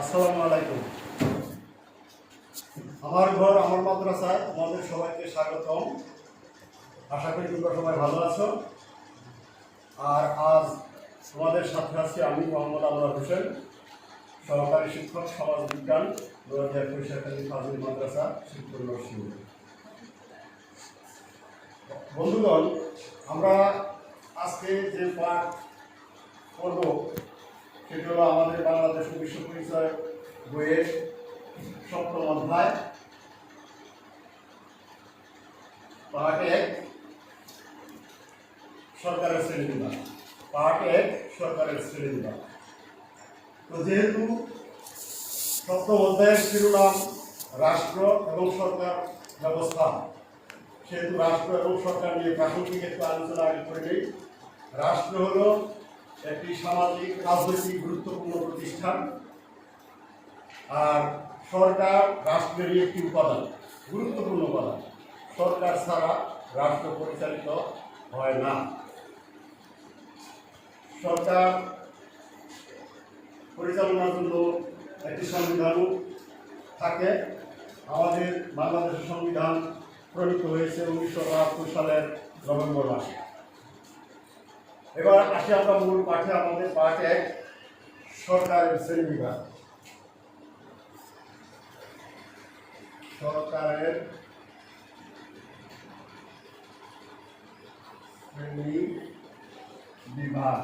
আসসালামু আলাইকুম। আমার ঘর, আমার মাদ্রাসায় আমাদের সবাইকে স্বাগতম। আশা করি তোমরা সবাই ভালো আছো। আর আজ তোমাদের সাথে আছি আমি মোহাম্মদ আনোয়ার হোসেন, সহকারী শিক্ষক, সমাজ বিজ্ঞান দোয়াদিয়া পরিষাখালী ফাজিল মাদ্রাসা নরসিংহ। বন্ধুগণ, আমরা আজকে যে পাঠ পড়ব সেটি হলো আমাদের বাংলাদেশ বিশ্ব পরিচয় বইয়ের সপ্তম অধ্যায়। পার্ট এক, সরকারের শ্রেণি বিভাগ। পার্ট এক, সরকারের শ্রেণি বিভাগ। তো যেহেতু সপ্তম অধ্যায়ের শিরোনাম রাষ্ট্র এবং সরকার ব্যবস্থা, সেহেতু রাষ্ট্র এবং সরকার নিয়ে প্রাসঙ্গিক একটু আলোচনা আগে করে রাষ্ট্র হলো একটি সামাজিক, রাজনৈতিক গুরুত্বপূর্ণ প্রতিষ্ঠান আর সরকার রাষ্ট্রেরই একটি উপাদান, গুরুত্বপূর্ণ উপাদান। সরকার ছাড়া রাষ্ট্র পরিচালিত হয় না। সরকার পরিচালনার জন্য একটি সংবিধানও থাকে। আমাদের বাংলাদেশের সংবিধান প্রণীত হয়েছে উনিশশো বাহাত্তর সালের নভেম্বর মাসে। এবার আসি আমরা মূল পাঠে, আমাদের পাঠ এক সরকারের সরকারের শ্রেণি বিভাগ।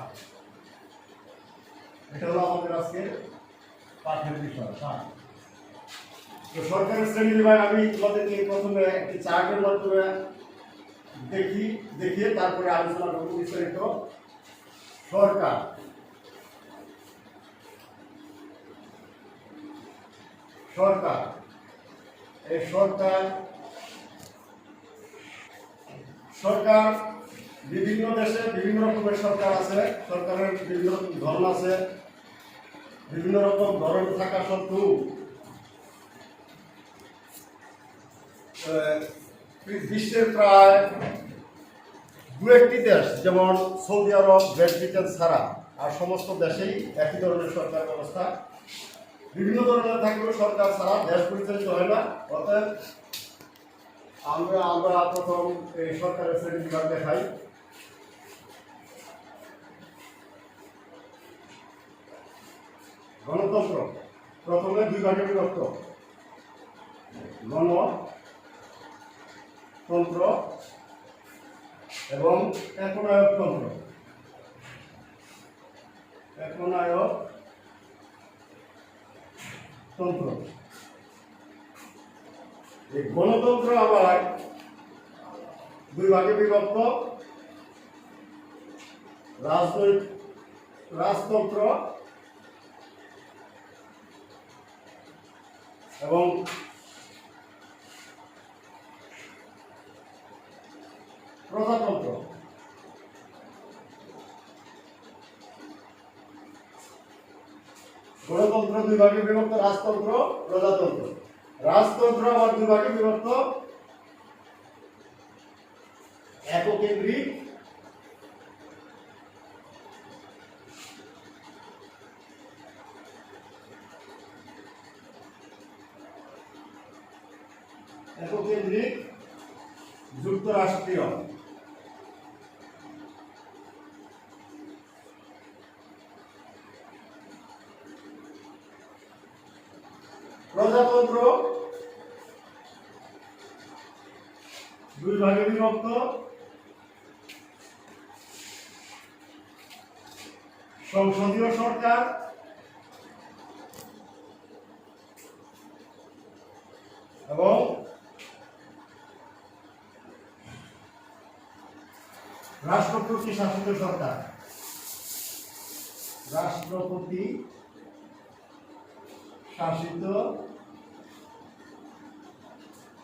এটা হলো আমাদের আজকে পাঠের বিষয় তো সরকারের শ্রেণি বিভাগ, আমি তোমাদেরকে প্রথমে একটি চার্টের মাধ্যমে দেখি, দেখিয়ে তারপরে আলোচনা করব বিস্তারিত। সরকার। সরকার। এই সরকার সরকার বিভিন্ন দেশে বিভিন্ন রকমের সরকার আছে। সরকারের বিভিন্ন রকম ধরন আছে। বিভিন্ন রকম ধরন থাকা সত্ত্বেও বিশ্বের প্রায় দু একটি দেশ যেমন সৌদি আরব গ্রেট ব্রিটেন ছাড়া আর সমস্ত দেশেই একই ধরনের সরকার ব্যবস্থা। বিভিন্ন ধরনের থাকলেও সরকার ছাড়া দেশ পরিচালিত হয় না। অর্থাৎ আমরা আমরা প্রথম এই সরকারের শ্রেণি বিভাগ দেখাই। গণতন্ত্র, প্রথমে দুই ভাগে বিভক্ত। গণতন্ত্র এবং একনায়কতন্ত্র একনায়ক তন্ত্র। এই গণতন্ত্র আবার দুই ভাগে বিভক্ত। রাজনৈতিক রাজতন্ত্র এবং প্রজাতন্ত্র। গণতন্ত্র দুই ভাগে বিভক্ত, রাজতন্ত্র, প্রজাতন্ত্র। রাজতন্ত্র আবার দুই ভাগে বিভক্ত, এককেন্দ্রিক। এককেন্দ্রিক যুক্তরাষ্ট্রীয়। প্রজাতন্ত্র দুই ভাগে বিভক্ত। সংসদীয় সরকার এবং রাষ্ট্রপতি শাসিত সরকার। রাষ্ট্রপতি শাসিত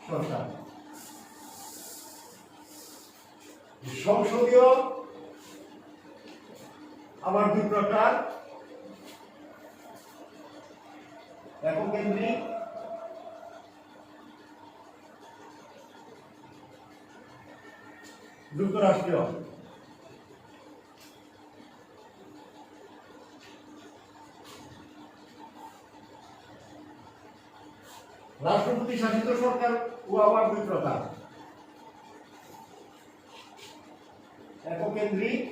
সরকার। সংসদীয় আবার দুই প্রকার। এককেন্দ্রিক যুক্তরাষ্ট্রীয়। রাষ্ট্রপতি শাসিত সরকার ও আবার দুই প্রকার এককেন্দ্রিক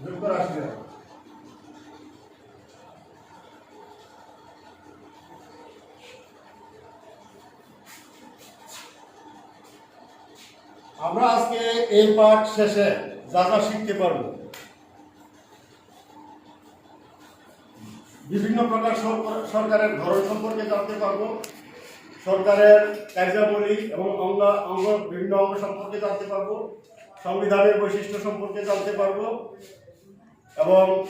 যুক্তরাষ্ট্রীয় আমরা আজকে এই পাঠ শেষে যা যা শিখতে পারব বিভিন্ন প্রকার সরকার- সরকারের ধরন সম্পর্কে জানতে পারব। সরকারের কার্যাবলী এবং অঙ্গ অঙ্গ বিভিন্ন অঙ্গ সম্পর্কে জানতে পারব। সংবিধানের বৈশিষ্ট্য সম্পর্কে জানতে পারব। এবং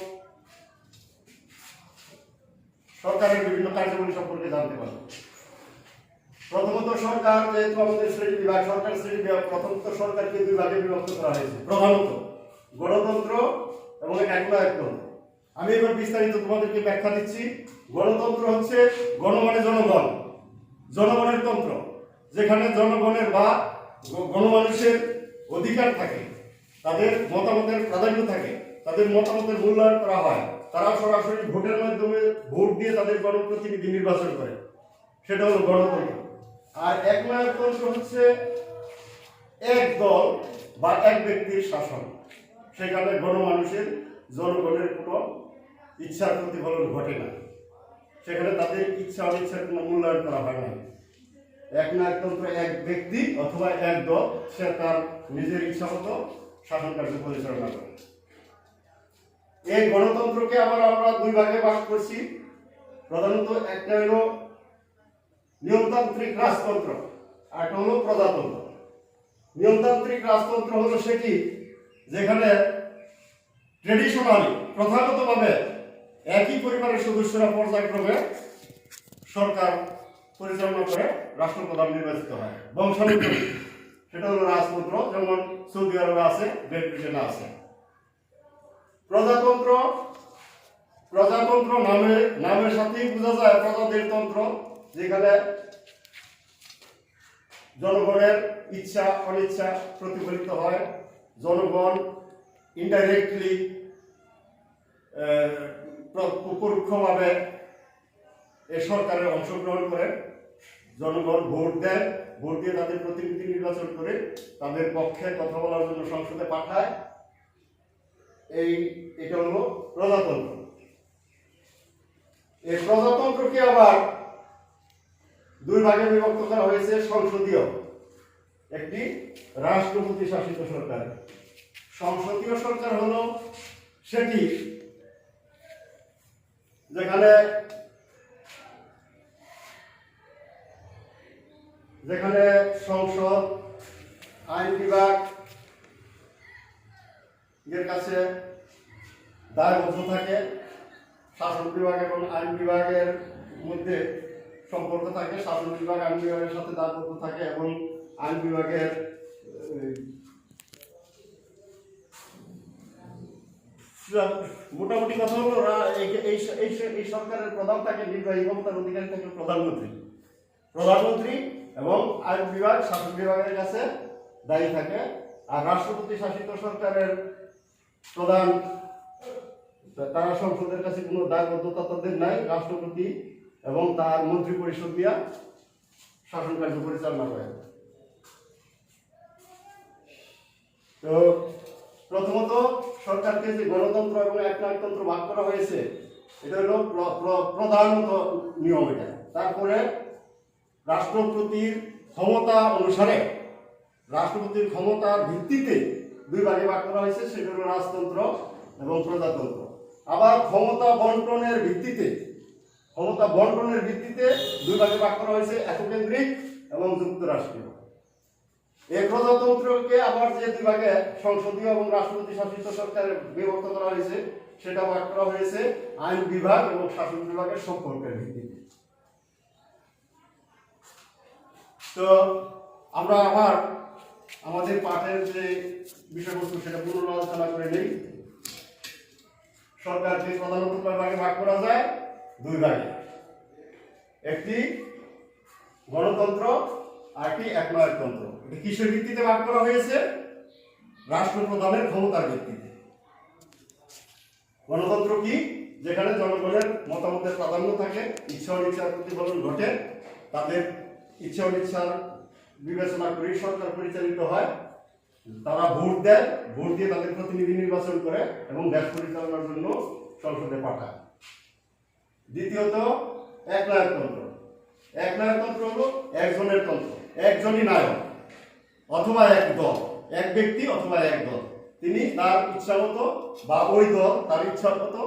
সরকারের বিভিন্ন কার্যাবলী সম্পর্কে জানতে পারব। প্রথমত সরকার যেহেতু আমাদের শ্রেণি বিভাগ, সরকার শ্রেণি বিভাগ, প্রথমত সরকারকে দুই ভাগে বিভক্ত করা হয়েছে। প্রধানত গণতন্ত্র এবং একনায়কতন্ত্র। আমি এবার বিস্তারিত তোমাদেরকে ব্যাখ্যা দিচ্ছি। গণতন্ত্র হচ্ছে গণ মানে জনগণ, জনগণের তন্ত্র, যেখানে জনগণের বা গণমানুষের অধিকার থাকে, তাদের মতামতের প্রাধান্য থাকে, তাদের মতামতের মূল্যায়ন করা হয়। তারা সরাসরি ভোটের মাধ্যমে ভোট দিয়ে তাদের গণপ্রতিনিধি নির্বাচন করে। সেটা হলো গণতন্ত্র। আর একনায়কতন্ত্র হচ্ছে এক দল বা এক ব্যক্তির শাসন, সেখানে গণমানুষের জনগণের কোনো ইচ্ছার প্রতিফলন ঘটে না। সেখানে তাদের ইচ্ছা অনিচ্ছার কোনো মূল্যায়ন করা হয় না একনায়কতন্ত্র এক ব্যক্তি অথবা এক দল, সে তার নিজের ইচ্ছা মতো শাসন কার্য পরিচালনা করে। এই গণতন্ত্রকে আবার আমরা দুই ভাগে ভাগ করছি। প্রধানত একটা হলো নিয়মতান্ত্রিক রাজতন্ত্র একটা হলো প্রজাতন্ত্র। নিয়মতান্ত্রিক রাজতন্ত্র হলো সেটি যেখানে ট্রেডিশনালি প্রথাগতভাবে একই পরিবারের সদস্যরা পর্যায়ক্রমে সরকার পরিচালনা করে রাষ্ট্রপ্রধান নির্বাচিত হয়। বংশানুক্রমিক। সেটা হলো রাজতন্ত্র যেমন সৌদি আরবে আছে গ্রেট ব্রিটেনে আছে। প্রজাতন্ত্র প্রজাতন্ত্র নামে, নামের সাথেই বোঝা যায় প্রজাদের তন্ত্র, যেখানে জনগণের ইচ্ছা, অনিচ্ছা প্রতিফলিত হয়। জনগণ ইনডাইরেক্টলি পরোক্ষভাবে এ সরকারের অংশগ্রহণ করে, জনগণ ভোট দেয়, ভোট দিয়ে তাদের প্রতিনিধি নির্বাচন করে, তাদের পক্ষে কথা বলার জন্য সংসদে পাঠায়। এই, এটা হলো প্রজাতন্ত্র। এই প্রজাতন্ত্রকে আবার দুই ভাগে বিভক্ত করা হয়েছে, সংসদীয়। একটি রাষ্ট্রপতি শাসিত সরকার। সংসদীয় সরকার হলো সেটি যেখানে যেখানে সংসদ, আইন বিভাগ এর কাছে দায়বদ্ধ থাকে, শাসন বিভাগ এবং আইন বিভাগের মধ্যে সম্পর্ক থাকে, শাসন বিভাগ, আইন বিভাগের সাথে দায়বদ্ধ থাকে এবং আইন বিভাগের মোটামুটি কথা হলো এই- সরকারের প্রধান থাকে নির্বাহী ক্ষমতার অধিকারী থাকে প্রধানমন্ত্রী। প্রধানমন্ত্রী এবং আইন বিভাগ, শাসন বিভাগের কাছে দায়ী থাকে। আর রাষ্ট্রপতি শাসিত সরকারের প্রধান, তারা সংসদের কাছে কোনো দায়বদ্ধতা তাদের নাই। রাষ্ট্রপতি এবং তার মন্ত্রী পরিষদ দিয়া শাসন কার্য পরিচালনা করে। তো প্রথমত সরকারকে যে গণতন্ত্র এবং একনায়কতন্ত্র ভাগ করা হয়েছে, এটা হলো প্র- প্র- প্রধানত নিয়ম এটা। তারপরে রাষ্ট্রপতির ক্ষমতা অনুসারে, রাষ্ট্রপতির ক্ষমতার ভিত্তিতে দুই ভাগে ভাগ করা হয়েছে, সেটা হলো রাজতন্ত্র এবং প্রজাতন্ত্র। আবার ক্ষমতা বন্টনের ভিত্তিতে, ক্ষমতা বন্টনের ভিত্তিতে দুই ভাগে ভাগ করা হয়েছে এককেন্দ্রিক এবং যুক্তরাষ্ট্রীয়। এই প্রজাতন্ত্রকে আবার যে দুই ভাগে সংসদীয় এবং রাষ্ট্রপতি শাসিত সরকারে বিভক্ত করা হয়েছে, সেটা ভাগ করা হয়েছে আইন বিভাগ এবং শাসন বিভাগের সম্পর্কের ভিত্তিতে। তো আমরা আবার আমাদের পাঠের যে বিষয়বস্তু সেটা পুনরালোচনা করে নেই। সরকারকে প্রধানত কয় ভাগে ভাগ করা যায় দুই ভাগে। একটি গণতন্ত্র আর একটি একনায়কতন্ত্র। এটি কিসের ভিত্তিতে ভাগ করা হয়েছে? রাষ্ট্রপ্রধানের ক্ষমতার ভিত্তিতে। গণতন্ত্র কি? যেখানে জনগণের মতামতের প্রাধান্য থাকে, ইচ্ছা অনিচ্ছার প্রতিফলন ঘটে, তাদের ইচ্ছা অনিচ্ছার বিবেচনা করে সরকার পরিচালিত হয়। তারা ভোট দেয়, ভোট দিয়ে তাদের প্রতিনিধি নির্বাচন করে এবং দেশ পরিচালনার জন্য সংসদে পাঠায়। দ্বিতীয়ত, একনায়কতন্ত্র। একনায়কতন্ত্র হলো একজনের তন্ত্র, একজনই নায়ক। অথবা এক দল, এক ব্যক্তি অথবা এক দল। তিনি তার ইচ্ছা মতো বা ওই দল তার ইচ্ছা মতো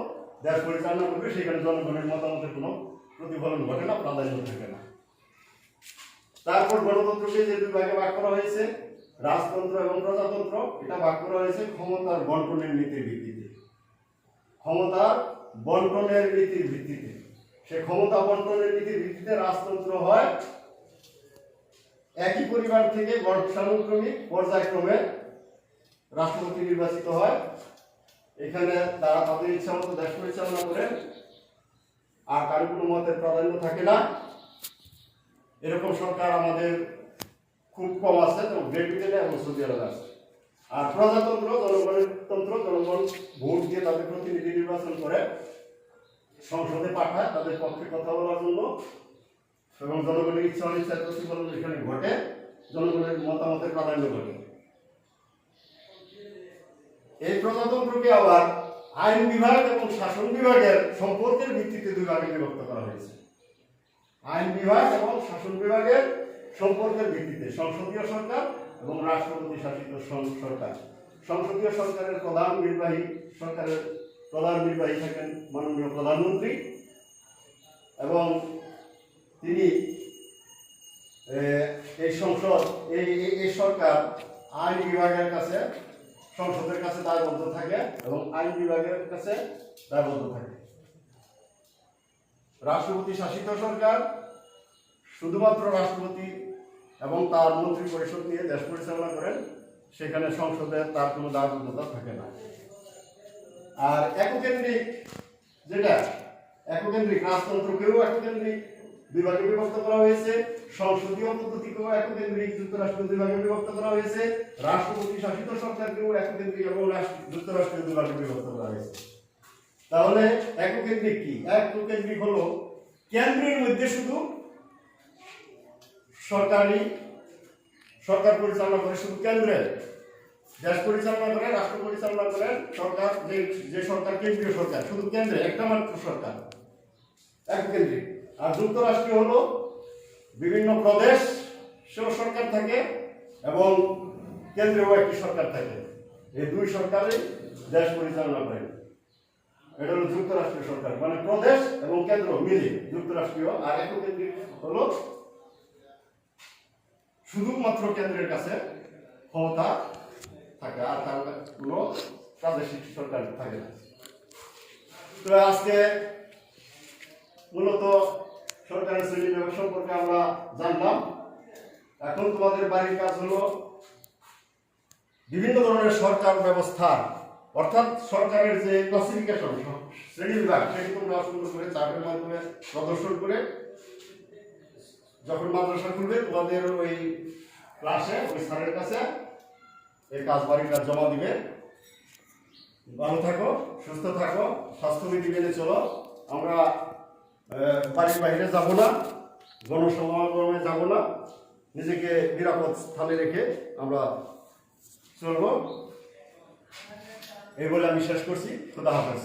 দেশ পরিচালনা করবে, সেখানে জনগণের মতামতের কোনো প্রতিফলন ঘটে না, প্রাধান্য থাকে না। তারপর গণতন্ত্রকে যে দুই ভাগে ভাগ করা হয়েছে, রাজতন্ত্র এবং প্রজাতন্ত্র, এটা ভাগ করা হয়েছে ক্ষমতার বন্টনের নীতির ভিত্তিতে। ক্ষমতার বন্টনের নীতির ভিত্তিতে। সে ক্ষমতা বন্টনের নীতির ভিত্তিতে রাজতন্ত্র হয় একই পরিবার থেকে বর্ষানুক্রমিক পর্যায়ক্রমে রাষ্ট্রপতি নির্বাচিত হয়। এখানে তারা তাদের ইচ্ছা মতো দেশ পরিচালনা করেন আর কারও কোনো মতের প্রাধান্য থাকে না। এরকম সরকার আমাদের খুব কম আছে যেমন গ্রেট এবং সৌদি আরবে আছে। আর প্রজাতন্ত্র, জনগণের তন্ত্র, জনগণ ভোট দিয়ে তাদের প্রতিনিধি নির্বাচন করে সংসদে পাঠায়, তাদের পক্ষে কথা বলার জন্য। এবং জনগণের ইচ্ছা অনিচ্ছার প্রতিফলন এখানে ঘটে, জনগণের মতামতের প্রাধান্য ঘটে। এই প্রজাতন্ত্রকে আবার আইন বিভাগ এবং শাসন বিভাগের সম্পর্কের ভিত্তিতে দুই ভাগে বিভক্ত করা হয়েছে। আইন বিভাগ এবং শাসন বিভাগের সম্পর্কের ভিত্তিতে সংসদীয় সরকার এবং রাষ্ট্রপতি শাসিত সরকার। সংসদীয় সরকারের প্রধান নির্বাহী সরকারের প্রধান নির্বাহী থাকেন মাননীয় প্রধানমন্ত্রী এবং তিনি এই সংসদ, এই, এই- সরকার আইন বিভাগের কাছে, সংসদের কাছে দায়বদ্ধ থাকে এবং আইন বিভাগের কাছে দায়বদ্ধ থাকে। রাষ্ট্রপতি শাসিত সরকার, শুধুমাত্র রাষ্ট্রপতি এবং তার মন্ত্রী পরিষদ নিয়ে দেশ পরিচালনা করেন, সেখানে সংসদে তার কোনো দায়বদ্ধতা থাকে না। আর এককেন্দ্রিক, যেটা, এককেন্দ্রিক রাজতন্ত্রকেও এককেন্দ্রিক বিভাগে বিভক্ত করা হয়েছে। সংসদীয় পদ্ধতিকেও এককেন্দ্রিক যুক্তরাষ্ট্র বিভাগে বিভক্ত করা হয়েছে। রাষ্ট্রপতি শাসিত সরকারকেও এককেন্দ্রিক এবং রাষ্ট্র- যুক্তরাষ্ট্রীয় বিভাগে বিভক্ত করা হয়েছে। তাহলে এককেন্দ্রিক কি? এককেন্দ্রিক হলো কেন্দ্রের মধ্যে শুধু সরকারি সরকার পরিচালনা করে শুধু কেন্দ্রে দেশ পরিচালনা করে, রাষ্ট্র পরিচালনা করে, সরকার যে যে সরকার, কেন্দ্রীয় সরকার, শুধু কেন্দ্রে, একটা মাত্র সরকার। এককেন্দ্রিক। আর যুক্তরাষ্ট্রীয় হলো বিভিন্ন প্রদেশ সেও সরকার থাকে এবং কেন্দ্রেও একটি সরকার থাকে। এই দুই সরকারই দেশ পরিচালনা করে। এটা হলো যুক্তরাষ্ট্রীয় সরকার মানে প্রদেশ এবং কেন্দ্র মিলে যুক্তরাষ্ট্রীয়। আর এককেন্দ্রিক হলো শুধুমাত্র কেন্দ্রের কাছে ক্ষমতা থাকে, আর তার কোনো প্রাদেশিক সরকার থাকে না। তো আজকে মূলত সরকারের শ্রেণি বিভাগ সম্পর্কে আমরা জানলাম। এখন তোমাদের বাড়ির কাজ হলো বিভিন্ন ধরনের সরকার ব্যবস্থা অর্থাৎ সরকারের যে ক্লাসিফিকেশন শ্রেণি বিভাগ, সেটি তোমরা সুন্দর করে চার্টের মাধ্যমে প্রদর্শন করে যখন মাদ্রাসা খুলবে, তোমাদের ওই ক্লাসে ওই স্যারের কাছে এই কাজ বাড়ির কাজ জমা দিবে। ভালো থাকো, সুস্থ থাকো, স্বাস্থ্যবিধি মেনে চলো। আমরা বাড়ির বাইরে যাব না গণসমাগমে যাব না। নিজেকে নিরাপদ স্থানে রেখে আমরা চলব। এই বলে আমি শেষ করছি। খুদা হাফেজ।